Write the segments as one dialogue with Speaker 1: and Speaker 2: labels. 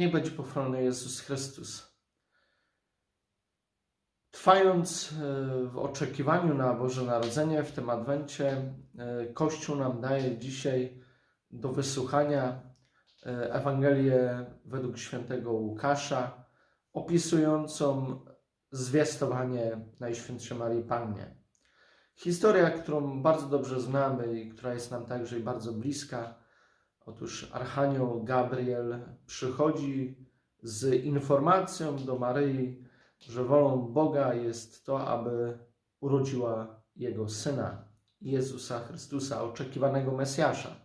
Speaker 1: Niech będzie pochwalony Jezus Chrystus. Trwając e, w oczekiwaniu na Boże Narodzenie w tym Adwencie, e, Kościół nam daje dzisiaj do wysłuchania e, Ewangelię według świętego Łukasza, opisującą zwiastowanie Najświętszej Marii Pannie. Historia, którą bardzo dobrze znamy i która jest nam także bardzo bliska. Otóż Archanioł Gabriel przychodzi z informacją do Maryi, że wolą Boga jest to, aby urodziła jego syna, Jezusa Chrystusa, oczekiwanego Mesjasza.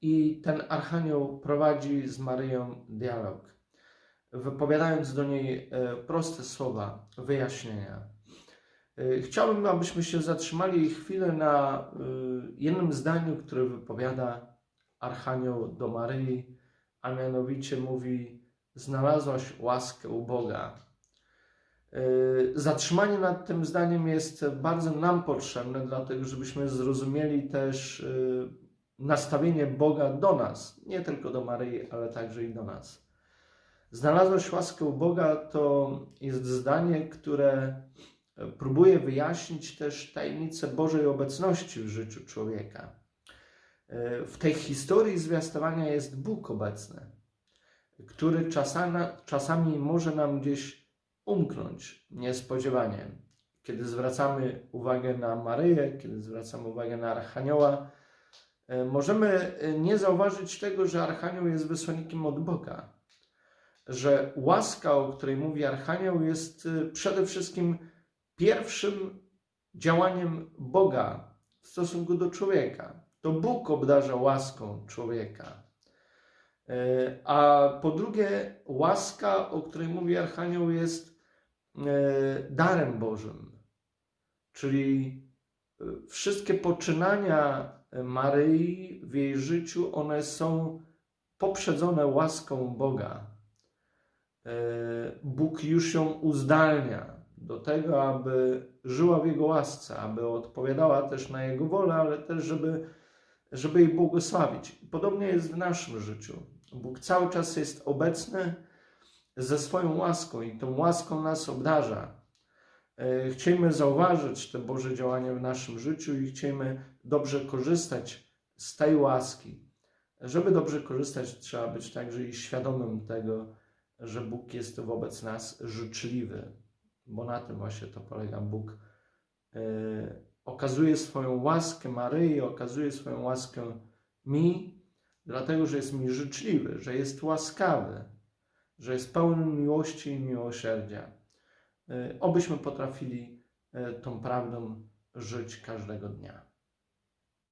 Speaker 1: I ten Archanioł prowadzi z Maryją dialog, wypowiadając do niej e, proste słowa, wyjaśnienia. E, Chciałbym, abyśmy się zatrzymali chwilę na e, jednym zdaniu, które wypowiada Archanioł do Maryi, a mianowicie mówi: Znalazłaś łaskę u Boga. Yy, Zatrzymanie nad tym zdaniem jest bardzo nam potrzebne, dlatego żebyśmy zrozumieli też yy, nastawienie Boga do nas, nie tylko do Maryi, ale także i do nas. Znalazłaś łaskę u Boga to jest zdanie, które próbuje wyjaśnić też tajemnicę Bożej obecności w życiu człowieka. Yy, W tej historii zwiastowania jest Bóg obecny, który czasami, czasami może nam gdzieś umknąć niespodziewanie. Kiedy zwracamy uwagę na Maryję, kiedy zwracamy uwagę na Archanioła, e, możemy e, nie zauważyć tego, że Archanioł jest wysłannikiem od Boga. Że łaska, o której mówi Archanioł, jest e, przede wszystkim pierwszym działaniem Boga w stosunku do człowieka. To Bóg obdarza łaską człowieka. E, A po drugie, łaska, o której mówi Archanioł, jest e, darem Bożym. Czyli e, wszystkie poczynania Maryi w jej życiu, one są poprzedzone łaską Boga. Bóg już ją uzdalnia do tego, aby żyła w Jego łasce, aby odpowiadała też na Jego wolę, ale też, żeby, żeby jej błogosławić. Podobnie jest w naszym życiu. Bóg cały czas jest obecny ze swoją łaską i tą łaską nas obdarza. E, Chcielibyśmy zauważyć te Boże działania w naszym życiu i chcielibyśmy dobrze korzystać z tej łaski. Żeby dobrze korzystać, trzeba być także i świadomym tego, że Bóg jest wobec nas życzliwy, bo na tym właśnie to polega. Bóg e, okazuje swoją łaskę Maryi, okazuje swoją łaskę mi, dlatego że jest mi życzliwy, że jest łaskawy, że jest pełny miłości i miłosierdzia. Y, Obyśmy potrafili y, tą prawdą żyć każdego dnia.